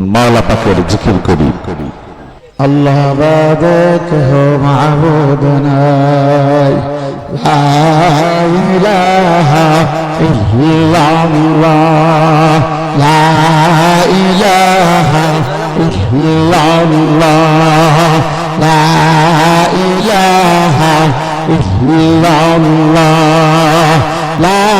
মাওলা পাকের জিকির করি। আল্লাহ বাদে কেহ মাবুদ নাই। লা ইলাহা ইল্লাল্লাহ। লা ইলাহা ইল্লাল্লাহ। লা ইলাহা ইল্লাল্লাহ। লা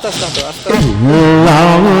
আস্তে আস্তে হাঁটো, আস্তে আস্তে।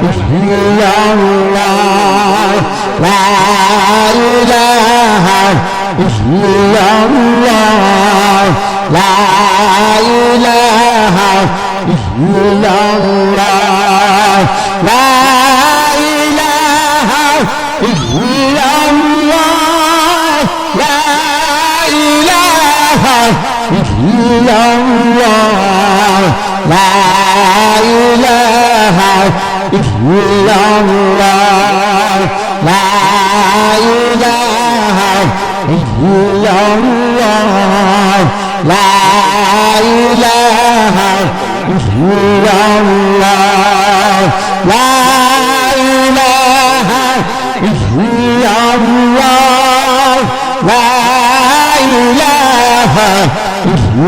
我是一